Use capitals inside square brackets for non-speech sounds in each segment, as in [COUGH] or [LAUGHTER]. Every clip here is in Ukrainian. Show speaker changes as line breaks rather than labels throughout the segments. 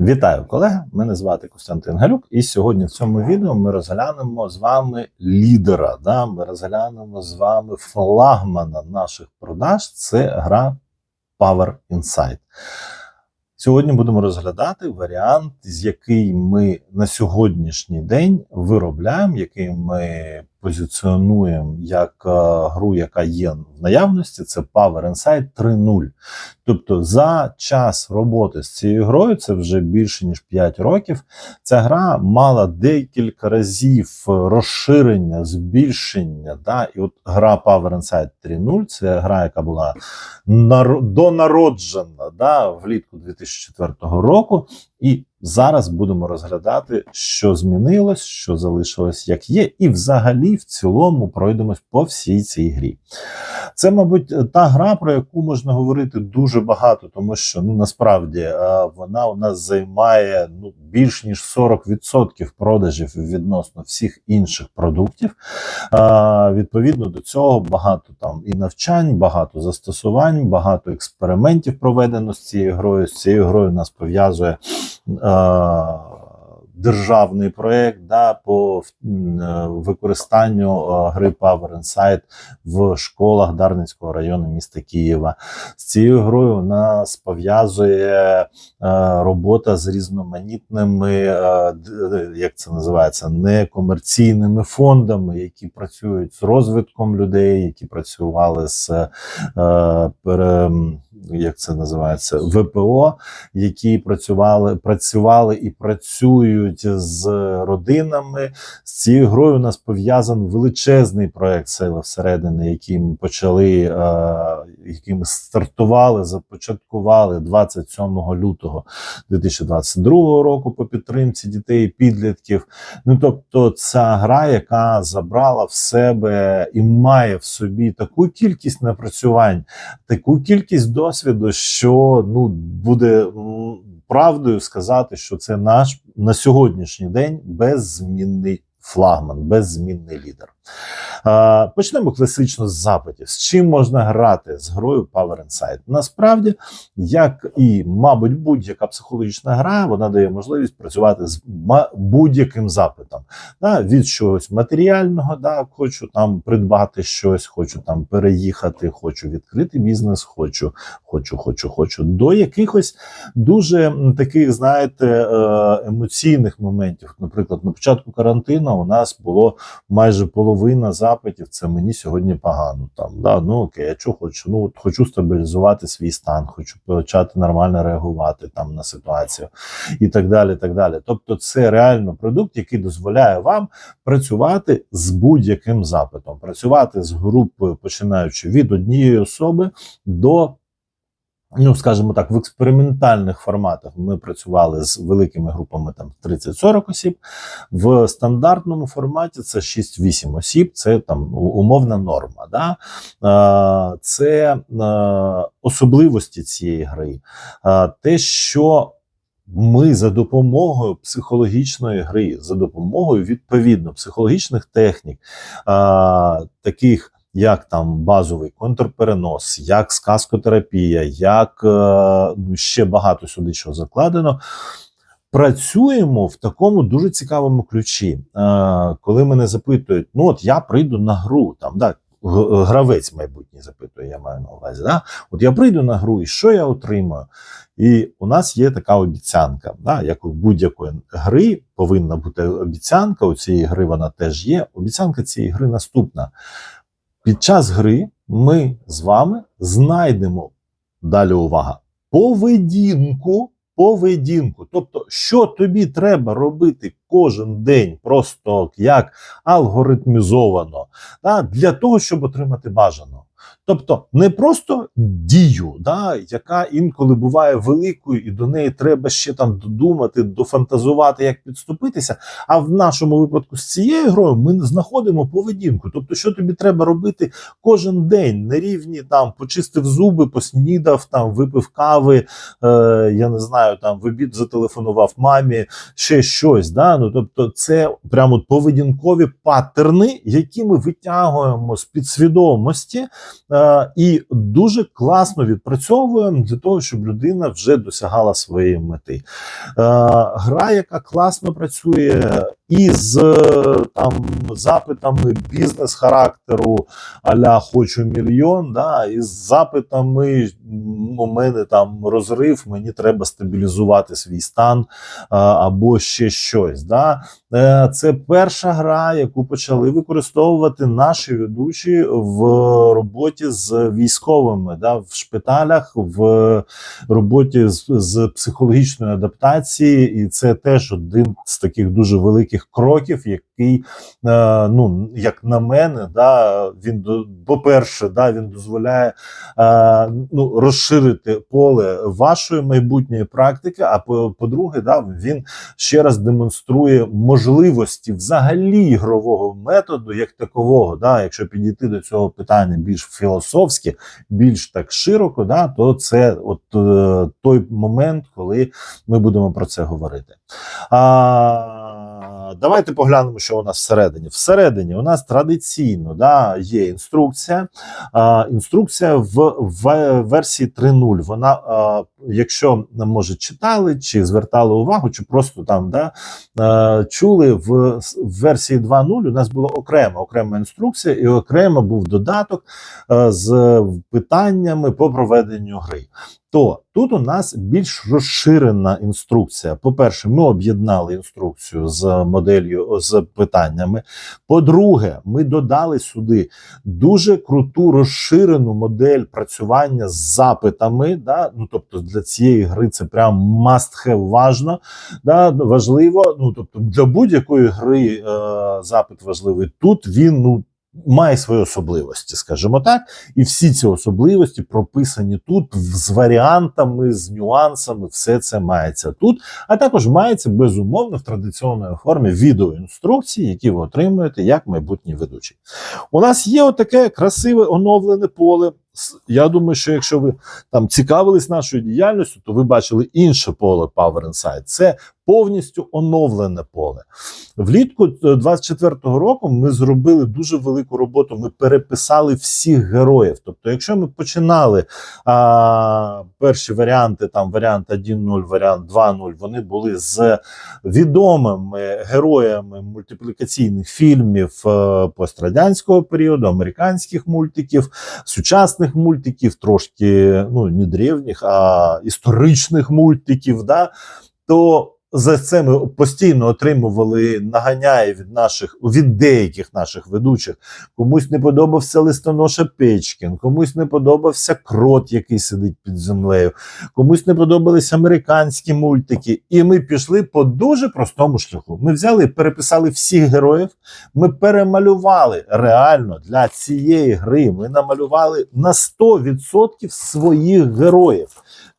Вітаю колеги! Мене звати Костянтин Галюк, і сьогодні в цьому відео ми розглянемо з вами лідера. Да? Ми розглянемо з вами флагмана наших продаж. Це гра Power Insight. Сьогодні будемо розглядати варіант, з який ми на сьогоднішній день виробляємо, який ми позиціонуємо як е, гру, яка є в наявності. Це Power Insight 3.0. Тобто, за час роботи з цією грою, це вже більше ніж 5 років. Ця гра мала декілька разів розширення, збільшення. Да? І от гра Power Insight 3.0 це гра, яка була нар... донароджена да? влітку 2004 року. І зараз будемо розглядати, що змінилось, що залишилось як є, і взагалі в цілому пройдемось по всій цій грі. Це, мабуть, та гра, про яку можна говорити дуже багато, тому що ну насправді е, вона у нас займає ну більш ніж 40% продажів відносно всіх інших продуктів. Е, Відповідно до цього багато там і навчань, багато застосувань, багато експериментів проведено з цією грою. З цією грою нас пов'язує. Е, Державний проєкт да, по е, використанню е, гри Power Insight в школах Дарницького району міста Києва. З цією грою нас пов'язує робота з різноманітними, як це називається, некомерційними фондами, які працюють з розвитком людей, які працювали з пере, як це називається, ВПО, які працювали, працювали і працюють з родинами. З цією грою у нас пов'язаний величезний проект сили всередини, який ми почали, е, який ми стартували, започаткували 27 лютого 2022 року по підтримці дітей і підлітків. Ну тобто, ця гра, яка забрала в себе і має в собі таку кількість напрацювань, таку кількість досвіду, що ну буде правдою сказати, що це наш на сьогоднішній день беззмінний флагман, беззмінний лідер. Почнемо класично з запитів. З чим можна грати з грою Power Insight? Насправді, як і, мабуть, будь-яка психологічна гра, вона дає можливість працювати з будь-яким запитом. Да, від чогось матеріального, да, хочу там придбати щось, хочу там переїхати, хочу відкрити бізнес, хочу, хочу, хочу, хочу, до якихось дуже таких, знаєте, е, емоційних моментів. Наприклад, на початку карантину у нас було майже половина запитів. Це мені сьогодні погано. Там да, ну окей, я що хочу? Ну от хочу стабілізувати свій стан, хочу почати нормально реагувати там на ситуацію і так далі. так далі. Тобто, це реально продукт, який дозволяє вам працювати з будь-яким запитом, працювати з групою, починаючи від однієї особи до. Ну, скажімо так, в експериментальних форматах ми працювали з великими групами там 30-40 осіб. В стандартному форматі це 6-8 осіб, це там умовна норма. Да? Це особливості цієї гри. Те, що ми за допомогою психологічної гри, за допомогою відповідно психологічних технік, таких як там базовий контрперенос, як сказкотерапія, як е, ну, ще багато сюди чого закладено. Працюємо в такому дуже цікавому ключі. Е, коли мене запитують, ну от я прийду на гру, там да, гравець майбутній запитує, я маю на увазі. Да? От я прийду на гру, і що я отримаю? І у нас є така обіцянка, да, як у будь-якої гри повинна бути обіцянка. У цієї гри вона теж є. Обіцянка цієї гри наступна. Під час гри ми з вами знайдемо далі увага поведінку. Поведінку, тобто, що тобі треба робити кожен день, просто як алгоритмізовано, да, для того, щоб отримати бажано. Тобто не просто дію, да, яка інколи буває великою, і до неї треба ще там додумати, дофантазувати, як підступитися. А в нашому випадку з цією грою ми знаходимо поведінку. Тобто, що тобі треба робити кожен день на рівні там почистив зуби, поснідав, там випив кави, е, я не знаю, там в обід зателефонував мамі, ще щось. Да? Ну, тобто, це прямо поведінкові паттерни, які ми витягуємо з підсвідомості. Е, і дуже класно відпрацьовуємо для того, щоб людина вже досягала своєї мети. Е, гра, яка класно працює. І з е, там запитами бізнес-характеру аля хочу мільйон, да, і з запитами у мене там розрив, мені треба стабілізувати свій стан або ще щось. Да. Е, Це перша гра, яку почали використовувати наші ведучі в роботі з військовими, да, в шпиталях, в роботі з, з психологічної адаптації, і це теж один з таких дуже великих кроків, який, е, ну як на мене, да, він по-перше, да, він дозволяє е, ну, розширити поле вашої майбутньої практики. А по- по-друге, да, він ще раз демонструє можливості взагалі ігрового методу як такового. Да, якщо підійти до цього питання більш філософськи, більш так широко, да, то це от е, той момент, коли ми будемо про це говорити. А, давайте поглянемо, що у нас всередині. Всередині у нас традиційно да, є інструкція. А, інструкція в, в версії 3.0. Вона, а, якщо може читали чи звертали увагу, чи просто там да, а, чули в, в версії 2.0 у нас була окрема окрема інструкція, і окремо був додаток а, з питаннями по проведенню гри. То тут у нас більш розширена інструкція. По-перше, ми об'єднали інструкцію з моделлю з питаннями. По-друге, ми додали сюди дуже круту розширену модель працювання з запитами. Да? Ну, тобто для цієї гри це прям must have важно, да? важливо. Ну, тобто для будь-якої гри е, запит важливий. Тут він ну. Має свої особливості, скажімо так, і всі ці особливості прописані тут з варіантами, з нюансами. Все це мається тут. А також мається безумовно в традиційній формі відеоінструкції, які ви отримуєте як майбутній ведучий. У нас є отаке красиве оновлене поле. Я думаю, що якщо ви там цікавились нашою діяльністю, то ви бачили інше поле Power Insight. Це повністю оновлене поле. Влітку е, 24-го року ми зробили дуже велику роботу. Ми переписали всіх героїв. Тобто, якщо ми починали а, перші варіанти, там варіант 1.0, варіант 2.0, вони були з відомими героями мультиплікаційних фільмів е, пострадянського періоду, американських мультиків, сучасних мультиків, трошки ну не древніх, а історичних мультиків. Да? То за це ми постійно отримували наганяє від наших від деяких наших ведучих. Комусь не подобався листоноша Печкін, комусь не подобався крот, який сидить під землею, комусь не подобались американські мультики. І ми пішли по дуже простому шляху. Ми взяли переписали всіх героїв. Ми перемалювали реально для цієї гри. Ми намалювали на 100% своїх героїв.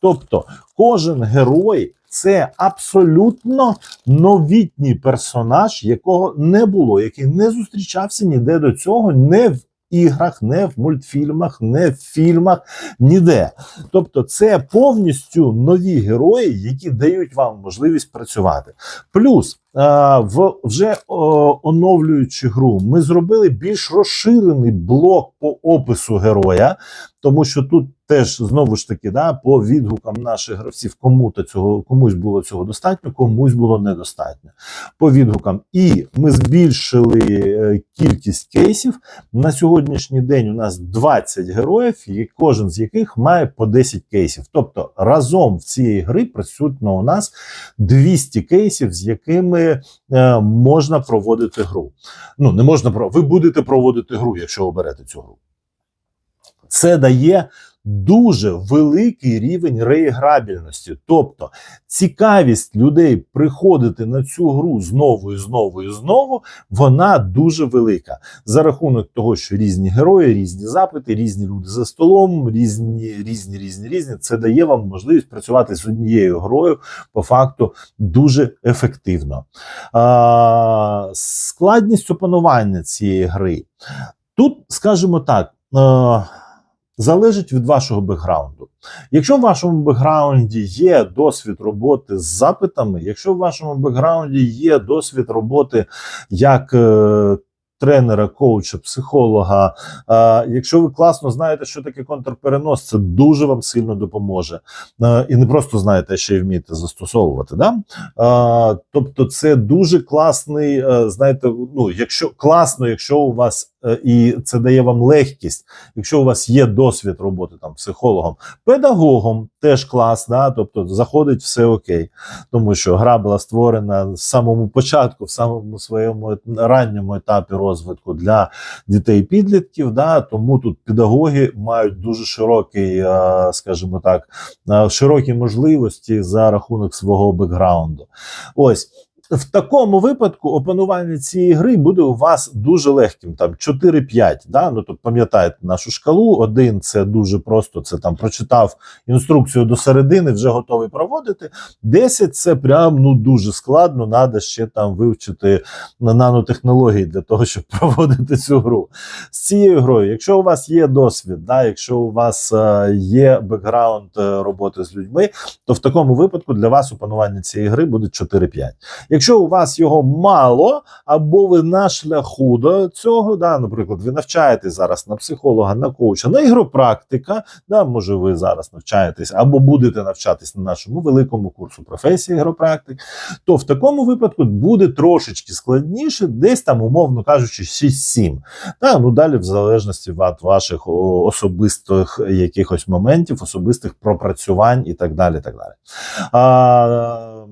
Тобто, кожен герой це абсолютно новітній персонаж, якого не було, який не зустрічався ніде до цього, не в іграх, не в мультфільмах, не в фільмах, ніде. Тобто, це повністю нові герої, які дають вам можливість працювати. Плюс. Е, В вже оновлюючи гру, ми зробили більш розширений блок по опису героя, тому що тут теж знову ж таки, да, по відгукам наших гравців, кому то цього комусь було цього достатньо, комусь було недостатньо. По відгукам, і ми збільшили е, кількість кейсів. На сьогоднішній день у нас 20 героїв, і кожен з яких має по 10 кейсів. Тобто разом в цієї гри присутно у нас 200 кейсів, з якими е, можна проводити гру. Ну не можна ви будете проводити гру, якщо оберете цю гру. Це дає дуже великий рівень реіграбельності. Тобто цікавість людей приходити на цю гру знову і знову і знову, вона дуже велика. За рахунок того, що різні герої, різні запити, різні люди за столом, різні, різні, різні, різні. Це дає вам можливість працювати з однією грою по факту дуже ефективно. А, складність опанування цієї гри. Тут, скажімо так, залежить від вашого бекграунду. Якщо в вашому бекграунді є досвід роботи з запитами, якщо в вашому бекграунді є досвід роботи як е, тренера, коуча, психолога. А, якщо ви класно знаєте, що таке контрперенос, це дуже вам сильно допоможе. А, і не просто знаєте, а ще й вмієте застосовувати. Да? А, тобто, це дуже класний, е, знаєте, ну, якщо класно, якщо у вас е, і це дає вам легкість, якщо у вас є досвід роботи там психологом, педагогом теж клас, да? тобто заходить все окей, тому що гра була створена з самому початку, в самому своєму ранньому етапі розвитку для дітей підлітків. Да? Тому тут педагоги мають дуже широкий, е, скажімо так, е, широкі можливості за рахунок свого бекграунду. Ось. В такому випадку опанування цієї гри буде у вас дуже легким. Там 4-5. Да? Ну, то пам'ятаєте нашу шкалу. Один це дуже просто. Це там прочитав інструкцію до середини, вже готовий проводити. 10 це прям ну дуже складно. Треба ще там вивчити нанотехнології для того, щоб [LAUGHS] проводити цю гру. З цією грою, якщо у вас є досвід, да, якщо у вас е, є бекграунд е, роботи з людьми, то в такому випадку для вас опанування цієї гри буде 4-5. Якщо у вас його мало, або ви на шляху до цього, да, наприклад, ви навчаєтесь зараз на психолога, на коуча, на ігропрактика, да, може ви зараз навчаєтесь або будете навчатись на нашому великому курсу професії ігропрактик, то в такому випадку буде трошечки складніше, десь там, умовно кажучи, 6-7. Да, ну далі в залежності від ваших особистих якихось моментів, особистих пропрацювань і так далі. Так далі. А,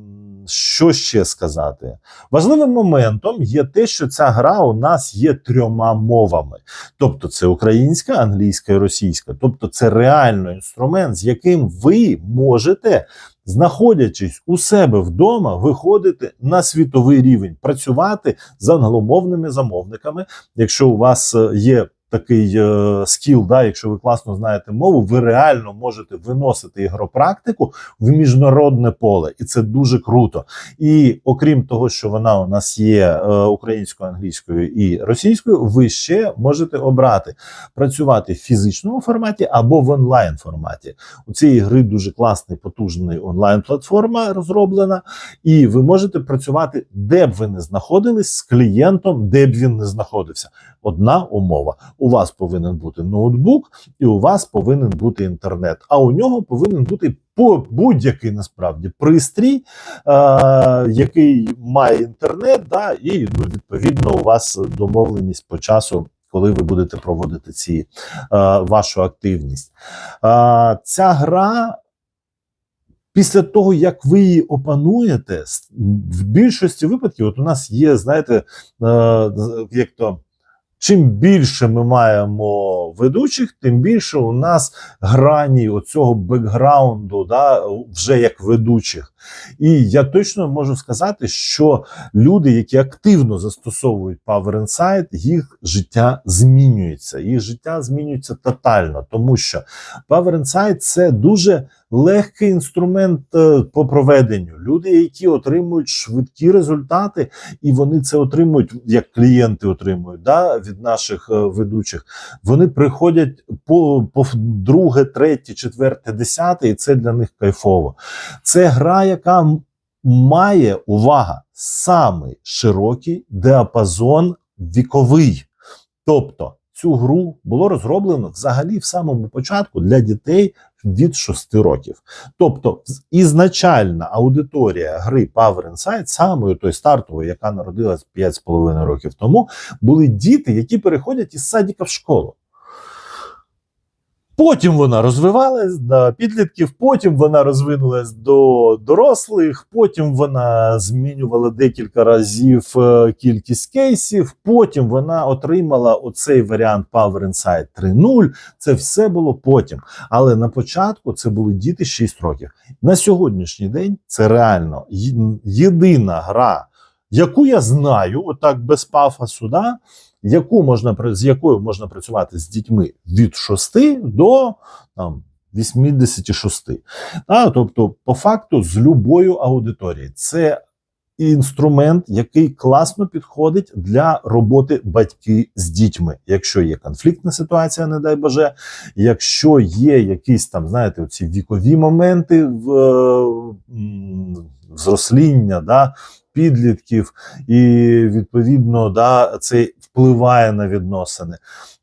що ще сказати? Важливим моментом є те, що ця гра у нас є трьома мовами. Тобто це українська, англійська і російська. Тобто, це реально інструмент, з яким ви можете. Знаходячись у себе вдома, виходити на світовий рівень, працювати з англомовними замовниками. Якщо у вас е, є такий е, скіл, да, якщо ви класно знаєте мову, ви реально можете виносити ігропрактику в міжнародне поле, і це дуже круто. І окрім того, що вона у нас є е, українською, англійською і російською, ви ще можете обрати працювати в фізичному форматі або в онлайн форматі. У цієї гри дуже класний потужний онлайн-платформа розроблена, і ви можете працювати, де б ви не знаходились з клієнтом, де б він не знаходився. Одна умова: у вас повинен бути ноутбук, і у вас повинен бути інтернет. А у нього повинен бути будь-який насправді пристрій, е, який має інтернет, да, і ну, відповідно у вас домовленість по часу. Коли ви будете проводити ці е, вашу активність, е, ця гра після того, як ви її опануєте, в більшості випадків, от у нас є, знаєте, е, як то Чим більше ми маємо ведучих, тим більше у нас грані оцього бекграунду, да, вже як ведучих. І я точно можу сказати, що люди, які активно застосовують Power Insight, їх життя змінюється. Їх життя змінюється тотально, тому що Power Insight – це дуже легкий інструмент е, по проведенню. Люди, які отримують швидкі результати, і вони це отримують, як клієнти отримують да, від наших е, ведучих. Вони приходять по, по друге, третє, четверте, десяте, і це для них кайфово. Це гра, яка має увага самий широкий діапазон віковий. Тобто цю гру було розроблено взагалі в самому початку для дітей від 6 років. Тобто, ізначальна аудиторія гри Power Insight, самою той стартовою, яка народилась 5,5 років тому, були діти, які переходять із садіка в школу. Потім вона розвивалась до підлітків, потім вона розвинулась до дорослих, потім вона змінювала декілька разів е, кількість кейсів. Потім вона отримала оцей варіант Power Insight 3.0. Це все було потім. Але на початку це були діти 6 років. На сьогоднішній день це реально єдина гра, яку я знаю, отак без пафосу, да, яку можна з якою можна працювати з дітьми від 6 до там 86. А, тобто, по факту, з любою аудиторією. Це інструмент, який класно підходить для роботи батьки з дітьми. Якщо є конфліктна ситуація, не дай Боже, якщо є якісь там, знаєте, оці вікові моменти в зросління, да, підлітків, і відповідно, да, цей впливає на відносини.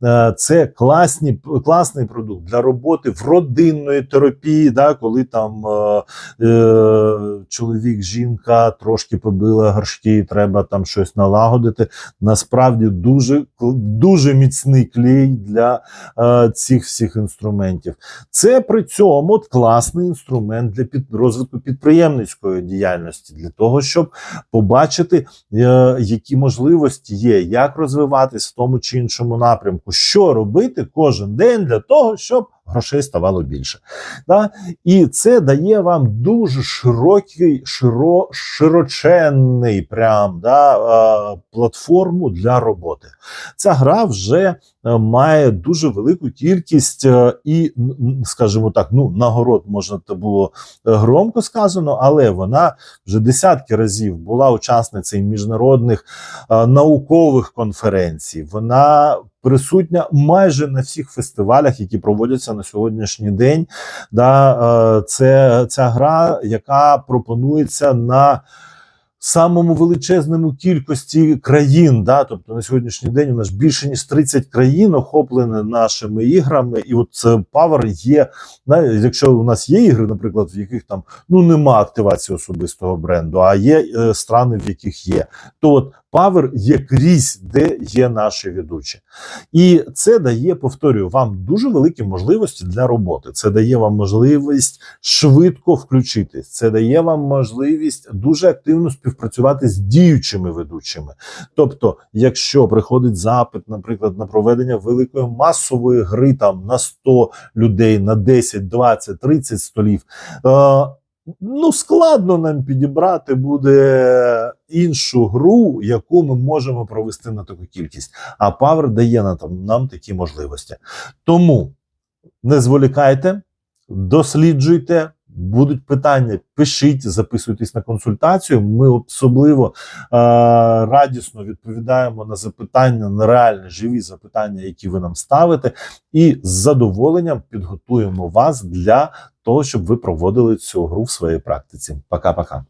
Е, Це класні, класний продукт для роботи в родинної терапії, да, коли там е, е, чоловік, жінка трошки побила горшки, треба там щось налагодити. Насправді дуже, дуже міцний клей для е, цих всіх інструментів. Це при цьому класний інструмент для під, розвитку підприємницької діяльності, для того, щоб побачити, е, які можливості є, як розвиватись в тому чи іншому напрямку, що робити кожен день для того, щоб грошей ставало більше. Да? І це дає вам дуже широкий, широ, широченний прям да, платформу для роботи. Ця гра вже е, має дуже велику кількість е, і, скажімо так, ну нагород можна це було е, громко сказано, але вона вже десятки разів була учасницею міжнародних наукових конференцій. Вона присутня майже на всіх фестивалях, які проводяться на сьогоднішній день. Да, е, це ця гра, яка пропонується на самому величезному кількості країн. Да? Тобто на сьогоднішній день у нас більше ніж 30 країн охоплені нашими іграми, і от Power є. Якщо у нас є ігри, наприклад, в яких там ну нема активації особистого бренду, а є е, страни, в яких є, то от Power є крізь, де є наші ведучі. І це дає, повторюю, вам дуже великі можливості для роботи. Це дає вам можливість швидко включитись. Це дає вам можливість дуже активно співпрацювати з діючими ведучими. Тобто, якщо приходить запит, наприклад, на проведення великої масової гри там на 100 людей, на 10, 20, 30 столів. Е, Ну, складно нам підібрати буде іншу гру, яку ми можемо провести на таку кількість. А Power дає нам, нам такі можливості. Тому не зволікайте, досліджуйте. Будуть питання, пишіть, записуйтесь на консультацію. Ми особливо е, радісно відповідаємо на запитання, на реальні живі запитання, які ви нам ставите, і з задоволенням підготуємо вас для того, щоб ви проводили цю гру в своїй практиці. Пока-пока.